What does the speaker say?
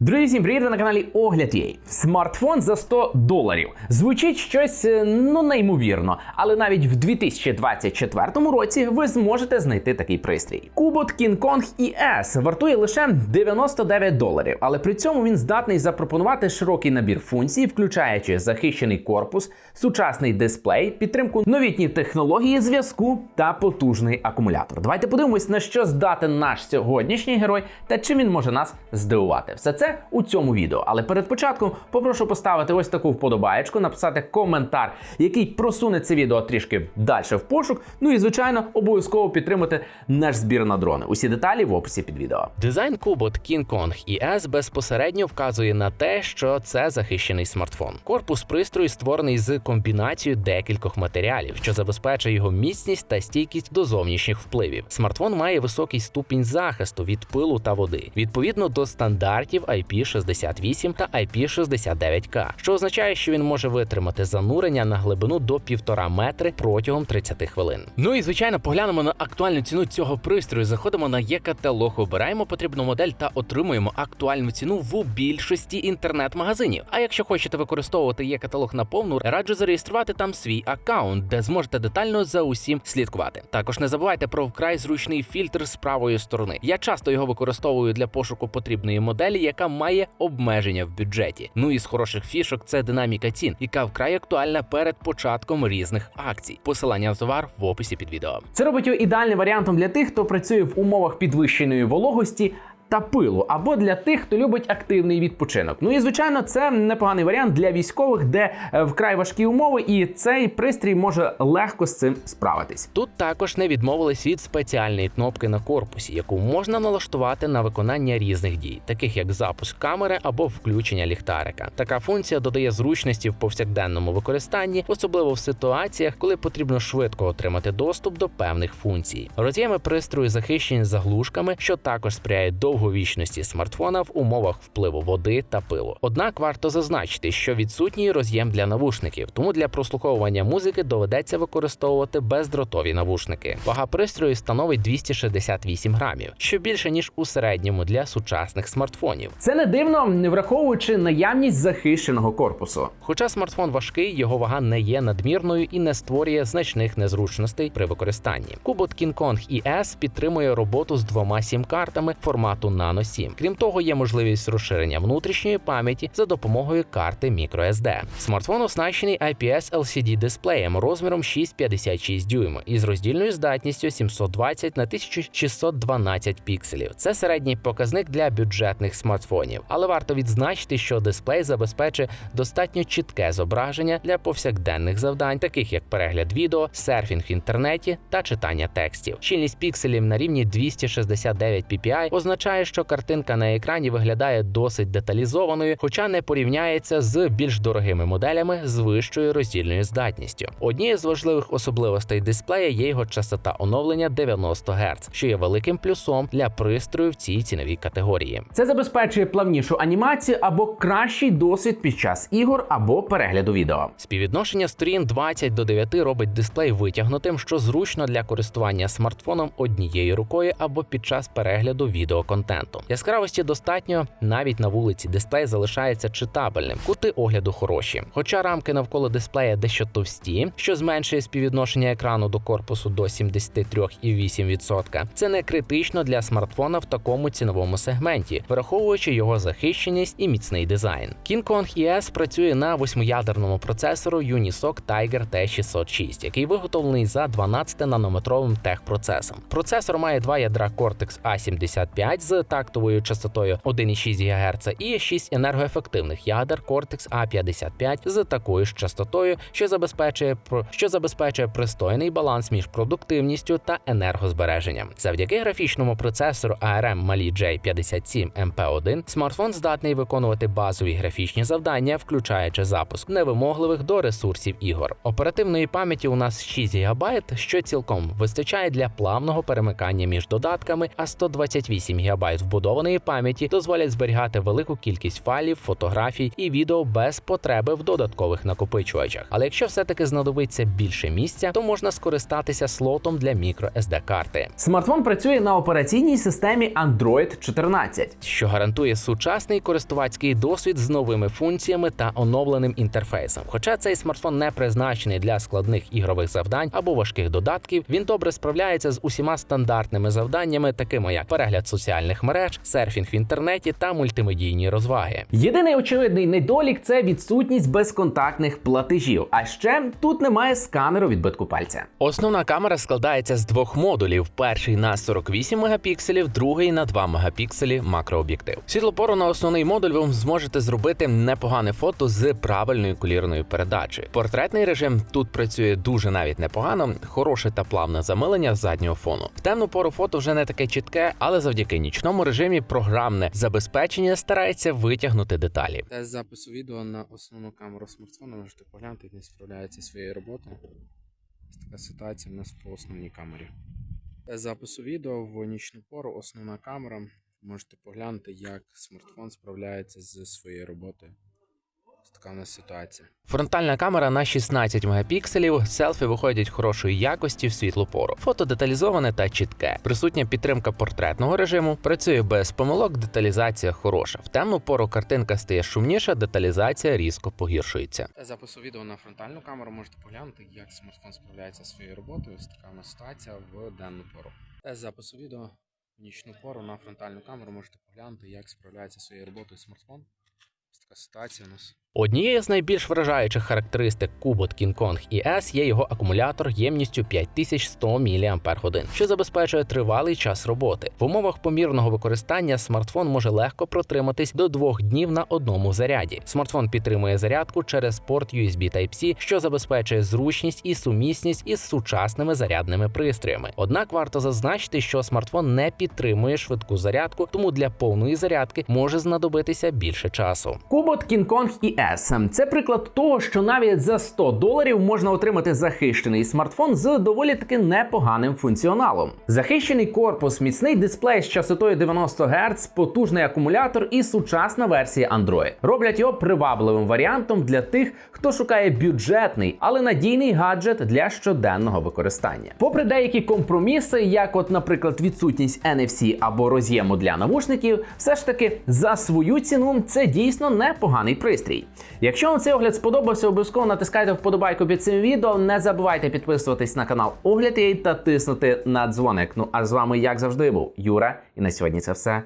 Друзі, всім привіт на каналі Огляд.ua. Смартфон за 100 доларів. Звучить щось е, ну неймовірно, але навіть в 2024 році ви зможете знайти такий пристрій. Кубот King Kong ES вартує лише 99 доларів, але при цьому він здатний запропонувати широкий набір функцій, включаючи захищений корпус, сучасний дисплей, підтримку новітніх технології зв'язку та потужний акумулятор. Давайте подивимось, на що здатен наш сьогоднішній герой та чим він може нас здивувати. Все це у цьому відео. Але перед початком попрошу поставити ось таку вподобаєчку, написати коментар, який просуне це відео трішки далі в пошук. Ну і звичайно, обов'язково підтримати наш збір на дрони. Усі деталі в описі під відео. Дизайн кубот King Kong ES безпосередньо вказує на те, що це захищений смартфон. Корпус пристрою створений з комбінацією декількох матеріалів, що забезпечує його міцність та стійкість до зовнішніх впливів. Смартфон має високий ступінь захисту від пилу та води, відповідно до стандартів IP68 та IP69K, що означає, що він може витримати занурення на глибину до 1,5 метри протягом 30 хвилин. Ну і звичайно, поглянемо на актуальну ціну цього пристрою. Заходимо на є-каталог, обираємо потрібну модель та отримуємо актуальну ціну в більшості інтернет-магазинів. А якщо хочете використовувати є-каталог наповну, раджу зареєструвати там свій аккаунт, де зможете детально за усім слідкувати. Також не забувайте про вкрай зручний фільтр з правої сторони. Я часто його використовую для пошуку потрібної моделі, яка має обмеження в бюджеті. Ну і з хороших фішок це динаміка цін, яка вкрай актуальна перед початком різних акцій. Посилання на товар в описі під відео. Це робить його ідеальним варіантом для тих, хто працює в умовах підвищеної вологості. Та пилу або для тих, хто любить активний відпочинок. Ну і звичайно, це непоганий варіант для військових, де е, вкрай важкі умови, і цей пристрій може легко з цим справитись. Тут також не відмовились від спеціальної кнопки на корпусі, яку можна налаштувати на виконання різних дій, таких як запуск камери або включення ліхтарика. Така функція додає зручності в повсякденному використанні, особливо в ситуаціях, коли потрібно швидко отримати доступ до певних функцій. Роз'єми пристрою захищені заглушками, що також сприяють довговічності смартфона в умовах впливу води та пилу. Однак варто зазначити, що відсутній роз'єм для навушників, тому для прослуховування музики доведеться використовувати бездротові навушники. Вага пристрою становить 268 грамів, що більше ніж у середньому для сучасних смартфонів. Це не дивно, не враховуючи наявність захищеного корпусу. Хоча смартфон важкий, його вага не є надмірною і не створює значних незручностей при використанні. Кубот King Kong ES підтримує роботу з двома сім-картами формату Nano 7. Крім того, є можливість розширення внутрішньої пам'яті за допомогою карти microSD. Смартфон оснащений IPS LCD дисплеєм розміром 6,56 дюйма із роздільною здатністю 720 на 1612 пікселів. Це середній показник для бюджетних смартфонів, але варто відзначити, що дисплей забезпечує достатньо чітке зображення для повсякденних завдань, таких як перегляд відео, серфінг в інтернеті та читання текстів. Щільність пікселів на рівні 269 ppi означає, що картинка на екрані виглядає досить деталізованою, хоча не порівняється з більш дорогими моделями з вищою роздільною здатністю. Однією з важливих особливостей дисплея є його частота оновлення 90 Гц, що є великим плюсом для пристрою в цій ціновій категорії. Це забезпечує плавнішу анімацію або кращий досвід під час ігор або перегляду відео. Співвідношення сторін 20 до 9 робить дисплей витягнутим, що зручно для користування смартфоном однією рукою або під час перегляду відеоконтенту. Яскравості достатньо навіть на вулиці. Дисплей залишається читабельним, кути огляду хороші. Хоча рамки навколо дисплея дещо товсті, що зменшує співвідношення екрану до корпусу до 73,8%. Це не критично для смартфона в такому ціновому сегменті, враховуючи його захищеність і міцний дизайн. King Kong ES працює на восьмиядерному процесору Unisoc Tiger T606, який виготовлений за 12-нанометровим техпроцесом. Процесор має два ядра Cortex A75 з тактовою частотою 1,6 ГГц і 6 енергоефективних ядер Cortex A55 з такою ж частотою, що забезпечує що забезпечує пристойний баланс між продуктивністю та енергозбереженням. Завдяки графічному процесору ARM Mali J57 MP1 смартфон здатний виконувати базові графічні завдання, включаючи запуск невимогливих до ресурсів ігор. Оперативної пам'яті у нас 6 ГБ, що цілком вистачає для плавного перемикання між додатками, а 128 ГБ вбудованої пам'яті дозволять зберігати велику кількість файлів, фотографій і відео без потреби в додаткових накопичувачах. Але якщо все-таки знадобиться більше місця, то можна скористатися слотом для мікро sd карти Смартфон працює на операційній системі Android 14. що гарантує сучасний користувацький досвід з новими функціями та оновленим інтерфейсом. Хоча цей смартфон не призначений для складних ігрових завдань або важких додатків, він добре справляється з усіма стандартними завданнями, такими як перегляд соціальних мереж, серфінг в інтернеті та мультимедійні розваги. Єдиний очевидний недолік це відсутність безконтактних платежів. А ще тут немає сканеру відбитку пальця. Основна камера складається з двох модулів: перший на 48 мегапікселів, другий на 2 мегапікселі макрооб'єктив. Світлопору на основний модуль ви зможете зробити непогане фото з правильною колірною передачею. Портретний режим тут працює дуже навіть непогано, хороше та плавне замилення заднього фону. В темну пору фото вже не таке чітке, але завдяки нічному режимі програмне забезпечення старається витягнути деталі. Тест запису відео на основну камеру смартфона можете поглянути, як він справляється зі своєю роботою. Ось така ситуація в нас по основній камері. Тест запису відео в нічну пору, основна камера. Можете поглянути, як смартфон справляється з своєю роботою. Така в нас ситуація. Фронтальна камера на 16 мегапікселів, селфі виходять хорошої якості в світлу пору. Фото деталізоване та чітке. Присутня підтримка портретного режиму, працює без помилок, деталізація хороша. В темну пору картинка стає шумніша, деталізація різко погіршується. Запису відео на фронтальну камеру можете поглянути, як смартфон справляється зі своєю роботою. Ось така в нас ситуація в денну пору. Запису відео в нічну пору на фронтальну камеру можете поглянути, як справляється своєю роботою смартфон. Ось така ситуація у нас. Однією з найбільш вражаючих характеристик King Kong ES є його акумулятор ємністю 5100 мАч, що забезпечує тривалий час роботи. В умовах помірного використання смартфон може легко протриматись до двох днів на одному заряді. Смартфон підтримує зарядку через порт USB Type-C, що забезпечує зручність і сумісність із сучасними зарядними пристроями. Однак варто зазначити, що смартфон не підтримує швидку зарядку, тому для повної зарядки може знадобитися більше часу. Кубот King Kong ES – це приклад того, що навіть за 100 доларів можна отримати захищений смартфон з доволі таки непоганим функціоналом. Захищений корпус, міцний дисплей з частотою 90 Гц, потужний акумулятор і сучасна версія Android роблять його привабливим варіантом для тих, хто шукає бюджетний, але надійний гаджет для щоденного використання. Попри деякі компроміси, як, от, наприклад, відсутність NFC або роз'єму для навушників, все ж таки за свою ціну це дійсно непоганий пристрій. Якщо вам цей огляд сподобався, обов'язково натискайте вподобайку під цим відео. Не забувайте підписуватись на канал Огляд та тиснути на дзвоник. Ну а з вами, як завжди, був Юра, і на сьогодні це все.